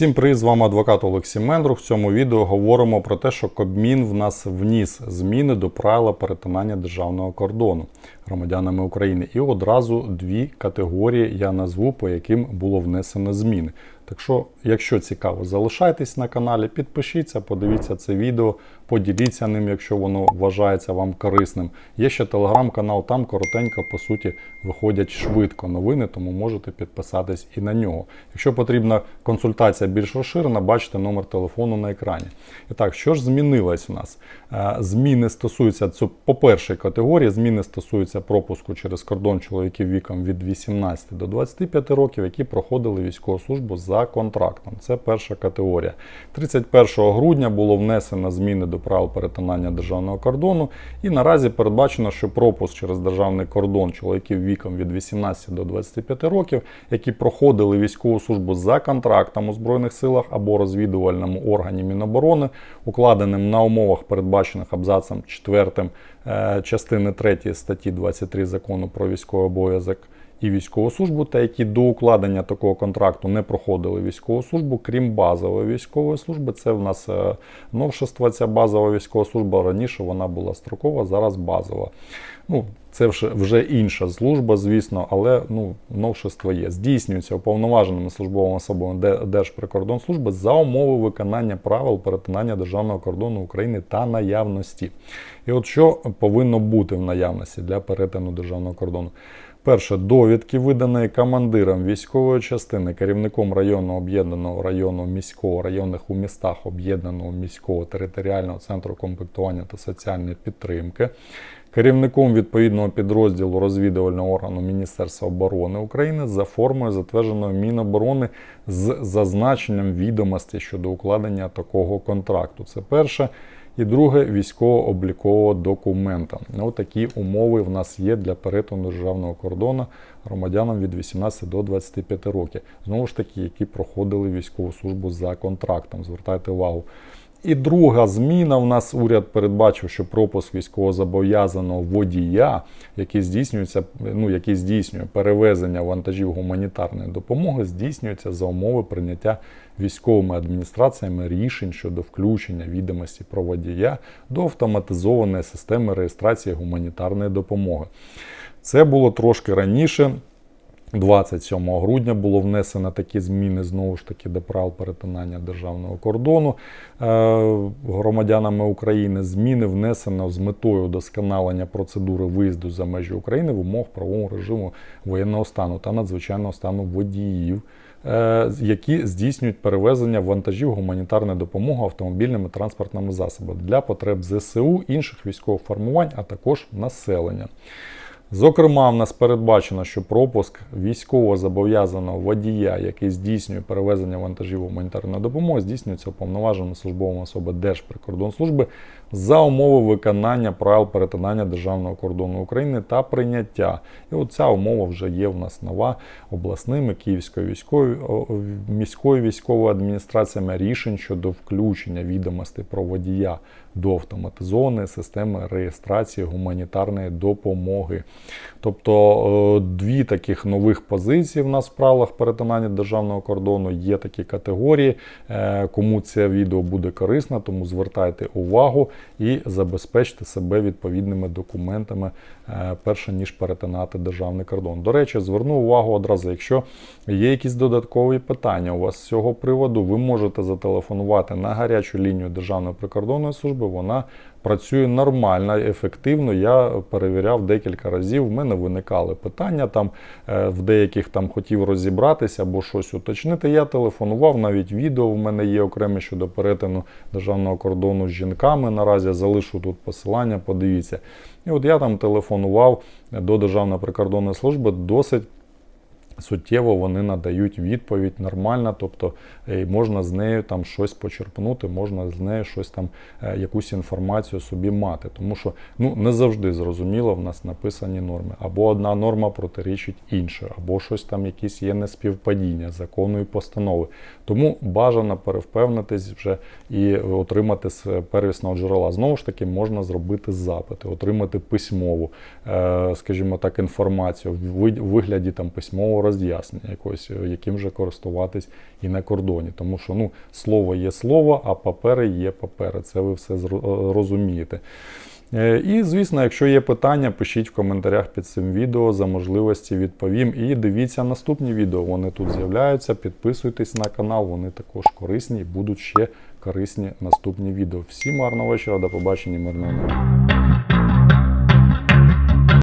Всім привіт, з вами адвокат Олексій Мендрух. В цьому відео говоримо про те, що Кабмін в нас вніс зміни до правила перетинання державного кордону громадянами України. І одразу дві категорії я назву, по яким було внесено зміни. Так що, якщо цікаво, залишайтесь на каналі, підпишіться, подивіться це відео, поділіться ним, якщо воно вважається вам корисним. Є ще телеграм-канал, там коротенько, по суті, виходять швидко новини, тому можете підписатись і на нього. Якщо потрібна консультація більш розширена, бачите номер телефону на екрані. І так, що ж змінилось у нас? Е, Зміни стосуються по першій категорії, зміни стосуються пропуску через кордон чоловіків віком від 18 до 25 років, які проходили військову службу за контрактом. Це перша категорія. 31 грудня було внесено зміни до правил перетинання державного кордону, і наразі передбачено, що пропуск через державний кордон чоловіків віком від 18 до 25 років, які проходили військову службу за контрактом у Збройних силах або розвідувальному органі Міноборони, укладеним на умовах, передбачених абзацом 4 е, частини 3 статті 23 закону про військовий обов'язок і військову службу, та які до укладення такого контракту не проходили військову службу, крім базової військової служби. Це в нас е, новшество. Ця базова військова служба. Раніше вона була строкова, зараз базова. Ну, це вже, інша служба, звісно, але ну, новшество є. Здійснюється уповноваженими службовими особами Держприкордонслужби за умови виконання правил перетинання державного кордону України та наявності. І от що повинно бути в наявності для перетину державного кордону? Перше, довідки, видані командиром військової частини, керівником районного об'єднаного району міського, районних у містах об'єднаного міського територіального центру комплектування та соціальної підтримки, керівником відповідного підрозділу розвідувального органу Міністерства оборони України за формою, затвердженою Міноборони з зазначенням відомостей щодо укладення такого контракту. Це перше. І друге військово-облікового документа. Ось такі умови в нас є для перетину державного кордону громадянам від 18 до 25 років. Знову ж таки, які проходили військову службу за контрактом. Звертайте увагу. І друга зміна в нас уряд передбачив, що пропуск військовозобов'язаного водія, який здійснюється, ну який здійснює перевезення вантажів гуманітарної допомоги, здійснюється за умови прийняття військовими адміністраціями рішень щодо включення відомості про водія до автоматизованої системи реєстрації гуманітарної допомоги. Це було трошки раніше. 27 грудня було внесено такі зміни знову ж таки до правил перетинання державного кордону е, громадянами України. Зміни внесено з метою удосконалення процедури виїзду за межі України в умовах правового режиму воєнного стану та надзвичайного стану водіїв. е, Які здійснюють перевезення вантажів гуманітарної допомоги автомобільними транспортними засобами для потреб ЗСУ, інших військових формувань, а також населення. Зокрема, в нас передбачено, що пропуск військово зобов'язаного водія, який здійснює перевезення вантажів гуманітарної допомоги, здійснюється уповноваженими службовими особи Держприкордонслужби за умови виконання правил перетинання державного кордону України та прийняття. І от ця умова вже є в нас нова обласними Київською військовою міською військовою адміністраціями рішень щодо включення відомостей про водія до автоматизованої системи реєстрації гуманітарної допомоги. Тобто е, дві таких нових позиції в нас в правилах перетинання державного кордону. Є такі категорії. Е, Кому це відео буде корисно, тому звертайте увагу і забезпечте себе відповідними документами, е, перше ніж перетинати державний кордон. До речі, зверну увагу одразу, якщо є якісь додаткові питання у вас з цього приводу, ви можете зателефонувати на гарячу лінію Державної прикордонної служби. Вона працює нормально, ефективно. Я перевіряв декілька разів. В мене виникали питання там е, в деяких там хотів розібратися або щось уточнити. Я телефонував, навіть відео в мене є окреме щодо перетину державного кордону з жінками. Наразі залишу тут посилання. Подивіться. І от я там телефонував до Державної прикордонної служби досить. Суттєво вони надають відповідь нормально, тобто е, можна з нею там щось почерпнути, можна з нею щось там, е, якусь інформацію собі мати. Тому що ну не завжди зрозуміло в нас написані норми. Або одна норма протирічить іншій, або щось там якісь є неспівпадіння закону і постанови. Тому бажано перевпевнитись вже і отримати з первісного джерела. Знову ж таки, можна зробити запити, отримати письмову, е, скажімо так, інформацію в вигляді там письмового роз'яснення якось, е, яким же користуватись і на кордоні. Тому що ну, слово є слово, а папери є папери. Це ви все е, розумієте. Е, І, звісно, якщо є питання, пишіть в коментарях під цим відео за можливості відповім. І дивіться наступні відео. Вони тут з'являються. Підписуйтесь на канал, вони також корисні і будуть ще корисні наступні відео. Всім гарного вечора, до побачення, мирного неба.